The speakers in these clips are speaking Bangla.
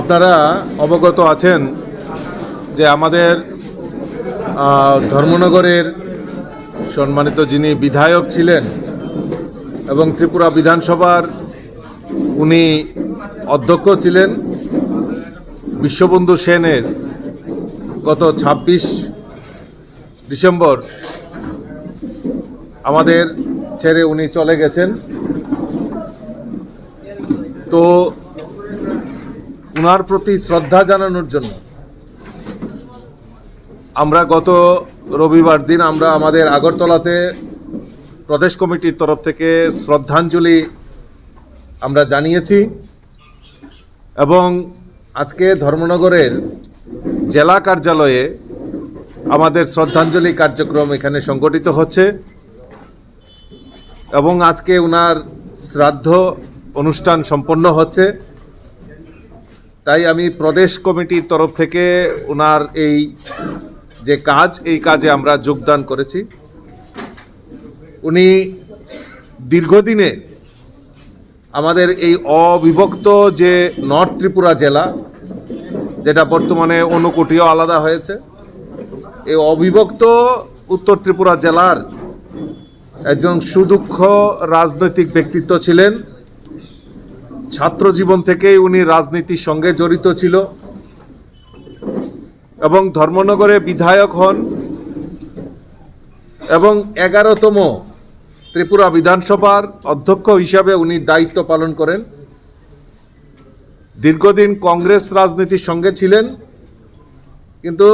আপনারা অবগত আছেন যে আমাদের ধর্মনগরের সম্মানিত যিনি বিধায়ক ছিলেন এবং ত্রিপুরা বিধানসভার উনি অধ্যক্ষ ছিলেন, বিশ্ববন্ধু সেনের গত ছাব্বিশ ডিসেম্বর আমাদের ছেড়ে উনি চলে গেছেন। তো উনার প্রতি শ্রদ্ধা জানানোর জন্য। আমরা গত রবিবার দিন আমরা আমাদের আগরতলাতে প্রদেশ কমিটির তরফ থেকে শ্রদ্ধাঞ্জলি আমরা জানিয়েছি এবং আজকে ধর্মনগরের জেলা কার্যালয়ে আমাদের শ্রদ্ধাঞ্জলি কার্যক্রম এখানে সংগঠিত হচ্ছে এবং আজকে উনার শ্রাদ্ধ অনুষ্ঠান সম্পন্ন হচ্ছে। তাই আমি প্রদেশ কমিটির তরফ থেকে ওনার এই যে কাজ, এই কাজে আমরা যোগদান করেছি। উনি দীর্ঘদিনে আমাদের এই অবিভক্ত যে নর্থ ত্রিপুরা জেলা, যেটা বর্তমানে অনুকুটিও আলাদা হয়েছে, এই অবিভক্ত উত্তর ত্রিপুরা জেলার একজন সুদুঃখ রাজনৈতিক ব্যক্তিত্ব ছিলেন ছাত্র জীবন থেকেই উনি রাজনীতির সঙ্গে জড়িত ছিল এবং ধর্মনগরে বিধায়ক হন এবং এগারোতম ত্রিপুরা বিধানসভার অধ্যক্ষ হিসাবে উনি দায়িত্ব পালন করেন। দীর্ঘদিন কংগ্রেস রাজনীতির সঙ্গে ছিলেন, কিন্তু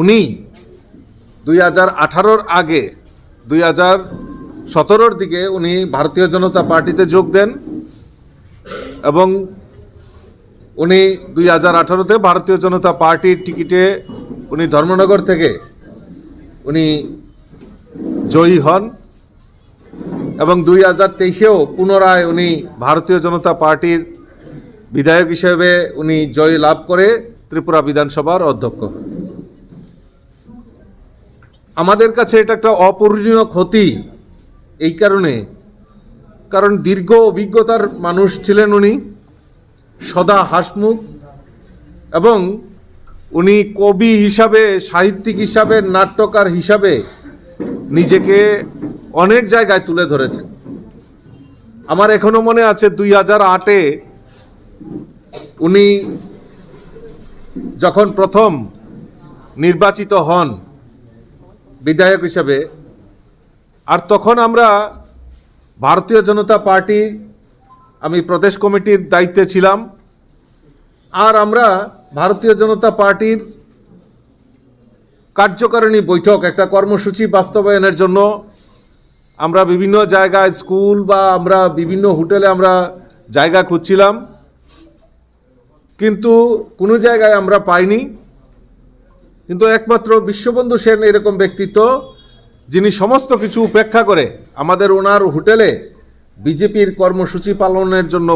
উনি দুই হাজার আঠারোর আগে দুই হাজার সতেরোর দিকে উনি ভারতীয় জনতা পার্টিতে যোগ দেন। এবং উনি দুই হাজার আঠারোতে ভারতীয় জনতা পার্টির টিকিটে উনি ধর্মনগর থেকে উনি জয়ী হন এবং দুই হাজার তেইশেও পুনরায় উনি ভারতীয় জনতা পার্টির বিধায়ক হিসেবে উনি জয় লাভ করে ত্রিপুরা বিধানসভার অধ্যক্ষ আমাদের কাছে এটা একটা অপূরণীয় ক্ষতি এই কারণে কারণ দীর্ঘ অভিজ্ঞতার মানুষ ছিলেন উনি, সদা হাসমুখ, এবং উনি কবি হিসাবে, সাহিত্যিক হিসাবে, নাট্যকার হিসাবে নিজেকে অনেক জায়গায় তুলে ধরেছেন। আমার এখনও মনে আছে দুই হাজার আটে উনি যখন প্রথম নির্বাচিত হন বিধায়ক হিসাবে, আর তখন আমরা ভারতীয় জনতা পার্টি, আমি প্রদেশ কমিটির দায়িত্বে ছিলাম। আর আমরা ভারতীয় জনতা পার্টির কার্যকারিণী বৈঠক, একটা কর্মসূচি বাস্তবায়নের জন্য আমরা বিভিন্ন জায়গায় স্কুল বা আমরা বিভিন্ন হোটেলে আমরা জায়গা খুঁজছিলাম। কিন্তু কোনো জায়গায় আমরা পাইনি। কিন্তু একমাত্র বিশ্ববন্ধু সেন এরকম ব্যক্তিত্ব যিনি সমস্ত কিছু উপেক্ষা করে আমাদের ওনার হোটেলে বিজেপির কর্মসূচি পালনের জন্য